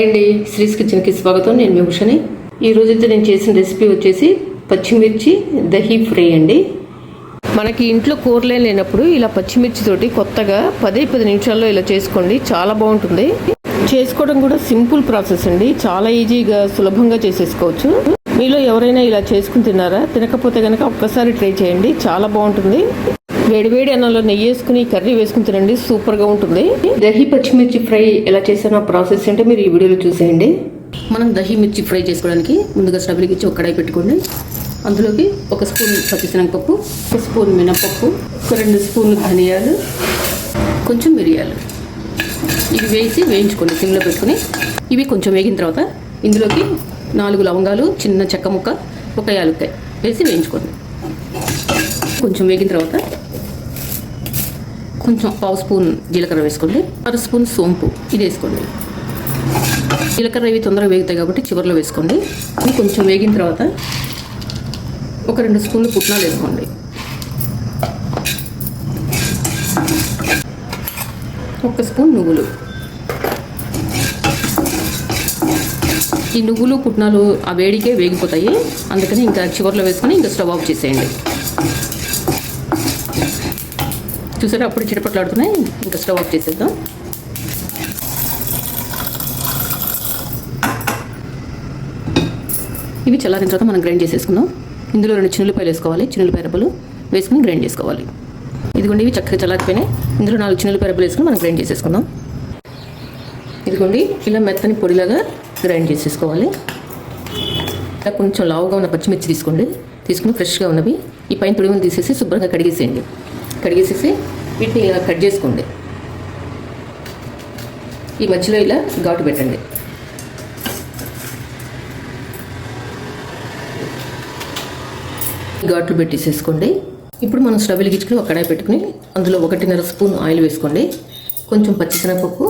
అండి శ్రీస్ కిచెన్కి స్వాగతం. నేను మీ ఉషని. ఈ రోజైతే నేను చేసిన రెసిపీ వచ్చేసి పచ్చిమిర్చి దహీ ఫ్రై అండి. మనకి ఇంట్లో కూరలే లేనప్పుడు ఇలా పచ్చిమిర్చితోటి కొత్తగా పదే పది నిమిషాల్లో ఇలా చేసుకోండి చాలా బాగుంటుంది. చేసుకోవడం కూడా సింపుల్ ప్రాసెస్ అండి. చాలా ఈజీగా సులభంగా చేసేసుకోవచ్చు. మీలో ఎవరైనా ఇలా చేసుకుని తిన్నారా? తినకపోతే కనుక ఒక్కసారి ట్రై చేయండి చాలా బాగుంటుంది. వేడివేడి అన్నంలో నెయ్యి వేసుకుని కర్రీ వేసుకుని తినండి. సూపర్గా ఉంటుంది. దహి పచ్చిమిర్చి ఫ్రై ఎలా చేసానో ప్రాసెస్ అంటే మీరు ఈ వీడియోలో చూసేయండి. మనం దహి మిర్చి ఫ్రై చేసుకోవడానికి ముందుగా స్టవ్ ఇచ్చి ఒక కడాయి పెట్టుకోండి. అందులోకి ఒక స్పూన్ పచ్చిశనగపప్పు ఒక స్పూన్ మినపప్పు ఒక రెండు స్పూన్లు ధనియాలు కొంచెం మిరియాలు. ఇవి వేసి వేయించుకోండి సిమ్లో పెట్టుకుని. ఇవి కొంచెం వేగిన తర్వాత ఇందులోకి నాలుగు లవంగాలు చిన్న చెక్క ముక్క ఒక యాలుక్కాయ వేసి వేయించుకోండి. కొంచెం వేగిన తర్వాత కొంచెం పావు స్పూన్ జీలకర్ర వేసుకోండి అర స్పూన్ సోంపు. ఇది వేసుకోండి. జీలకర్ర ఇవి తొందరగా వేగుతాయి కాబట్టి చివరిలో వేసుకోండి. ఇవి కొంచెం వేగిన తర్వాత ఒక రెండు స్పూన్లు పుట్నాలు వేసుకోండి. ఒక స్పూన్ నువ్వులు. ఈ నువ్వులు పుట్నాలు ఆ వేడికే వేగిపోతాయి. అందుకని ఇంకా చివరిలో వేసుకొని ఇంకా స్టవ్ ఆఫ్ చేసేయండి. చూసారా? అప్పుడు చిటపట్లాడుతున్నాయి ఇంకా స్టవ్ ఆఫ్ చేసేద్దాం. ఇవి చల్లారిన తర్వాత మనం గ్రైండ్ చేసేసుకుందాం. ఇందులో రెండు చిన్నులపాయలు వేసుకోవాలి. చిన్నులపాయ రబ్బలు వేసుకుని గ్రైండ్ చేసుకోవాలి. ఇదిగోండి ఇవి చక్కగా చల్లారిపోయినాయి. ఇందులో నాలుగు చిన్నులపాయ రబ్బలు వేసుకుని మనం గ్రైండ్ చేసేసుకుందాం. ఇదిగోండి ఇలా మెత్తని పొడిలాగా గ్రైండ్ చేసేసుకోవాలి. ఇలా కొంచెం లావుగా ఉన్న పచ్చిమిర్చి తీసుకోండి. తీసుకుని ఫ్రెష్గా ఉన్నవి. ఈ పైన తొడిమలు తీసేసి శుభ్రంగా కడిగేసేయండి. కడిగేసేసి వీటిని ఇలా కట్ చేసుకోండి. ఈ మధ్యలో ఇలా ఘాటు పెట్టండి. ఘాట్లు పెట్టేసేసుకోండి. ఇప్పుడు మనం స్టవ్ వెలిగించుకుని ఒక కడాయి పెట్టుకుని అందులో ఒకటిన్నర స్పూన్ ఆయిల్ వేసుకోండి. కొంచెం పచ్చిశనగపప్పు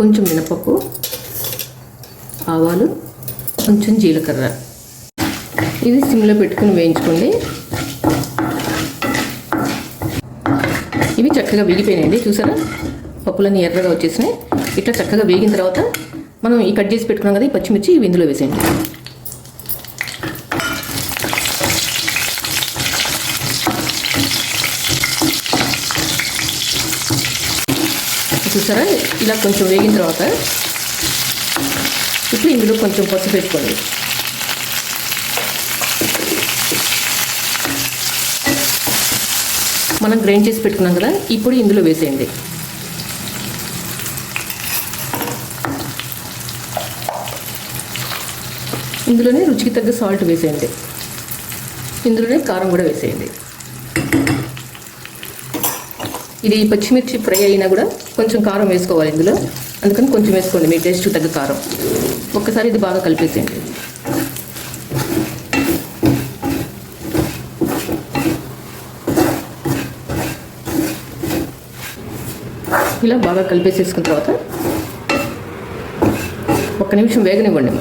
కొంచెం మినపప్పు ఆవాలు కొంచెం జీలకర్ర. ఇది సిమ్లో పెట్టుకుని వేయించుకోండి. ఇవి చక్కగా వేగిపోయినాయండి చూసారా? పప్పులన్నీ ఎర్రగా వచ్చేసినాయి. ఇట్లా చక్కగా వేగిన తర్వాత మనం ఈ కట్ చేసి పెట్టుకున్నాం కదా ఈ పచ్చిమిర్చి ఇవి ఇందులో వేసేయండి. చూసారా? ఇలా కొంచెం వేగిన తర్వాత ఇప్పుడు ఇందులో కొంచెం పసుపు పెట్టుకోండి మనం గ్రైండ్ చేసి పెట్టుకున్నాం కదా ఇప్పుడు ఇందులో వేసేయండి. ఇందులోనే రుచికి తగ్గ సాల్ట్ వేసేయండి. ఇందులోనే కారం కూడా వేసేయండి. ఇది పచ్చిమిర్చి ఫ్రై అయినా కూడా కొంచెం కారం వేసుకోవాలి ఇందులో. అందుకని కొంచెం వేసుకోండి మీ టేస్ట్ తగ్గ కారం. ఒక్కసారి ఇది బాగా కలిపేసేయండి. ఇలా బాగా కలిపేసేసుకున్న తర్వాత ఒక్క నిమిషం వేగనివ్వండి.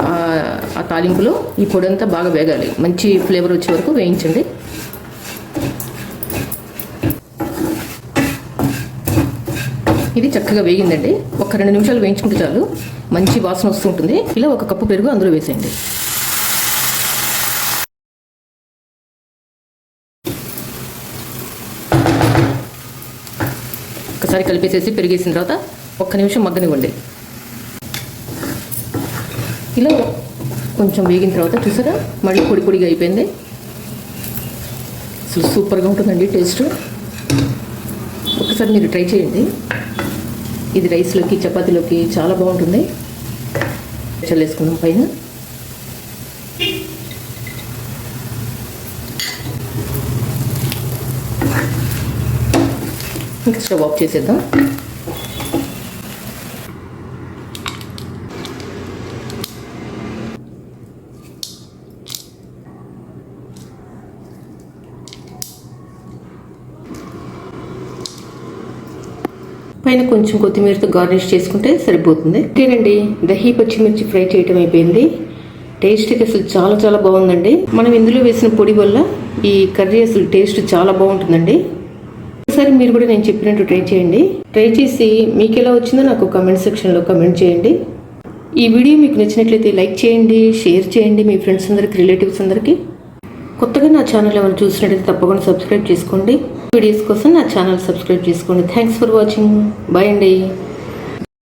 ఆ- ఆ తాలింపులో ఈ పొడి అంతా బాగా వేగాలి. మంచి ఫ్లేవర్ వచ్చే వరకు వేయించండి. ఇది చక్కగా వేగిందండి. ఒక రెండు నిమిషాలు వేయించుకుంటే చాలు మంచి వాసన వస్తూ ఉంటుంది. ఇలా ఒక కప్పు పెరుగు అందులో వేసేయండి. ఒకసారి కలిపేసేసి పెరిగేసిన తర్వాత ఒక్క నిమిషం మగ్గనివ్వండి. ఇలా కొంచెం వేగిన తర్వాత చూసారా? మళ్ళీ పొడి పొడిగా అయిపోయింది. అసలు సూపర్గా ఉంటుందండి టేస్ట్. ఒకసారి మీరు ట్రై చేయండి. ఇది రైస్లోకి చపాతీలోకి చాలా బాగుంటుంది. చల్లేసుకుందాం పైన. ఇంకా స్టవ్ ఆఫ్ చేసేద్దాం. పైన కొంచెం కొత్తిమీరతో గార్నిష్ చేసుకుంటే సరిపోతుంది. అంతేనండి దహీ పచ్చిమిర్చి ఫ్రై చేయటం అయిపోయింది. టేస్ట్కి అసలు చాలా చాలా బాగుందండి. మనం ఇందులో వేసిన పొడి వల్ల ఈ కర్రీ అసలు టేస్ట్ చాలా బాగుంటుందండి. ఒకసారి మీరు కూడా నేను చెప్పినట్టు ట్రై చేయండి. ట్రై చేసి మీకు ఎలా వచ్చిందో నాకు కమెంట్ సెక్షన్లో కమెంట్ చేయండి. ఈ వీడియో మీకు నచ్చినట్లయితే లైక్ చేయండి షేర్ చేయండి మీ ఫ్రెండ్స్ అందరికి రిలేటివ్స్ అందరికీ. కొత్తగా నా ఛానల్ ఏమైనా చూసినట్లయితే తప్పకుండా సబ్స్క్రైబ్ చేసుకోండి. వీడియోస్ కోసం నా ఛానల్ సబ్స్క్రైబ్ చేసుకోండి. థ్యాంక్స్ ఫర్ వాచింగ్ బాయ్ అండి.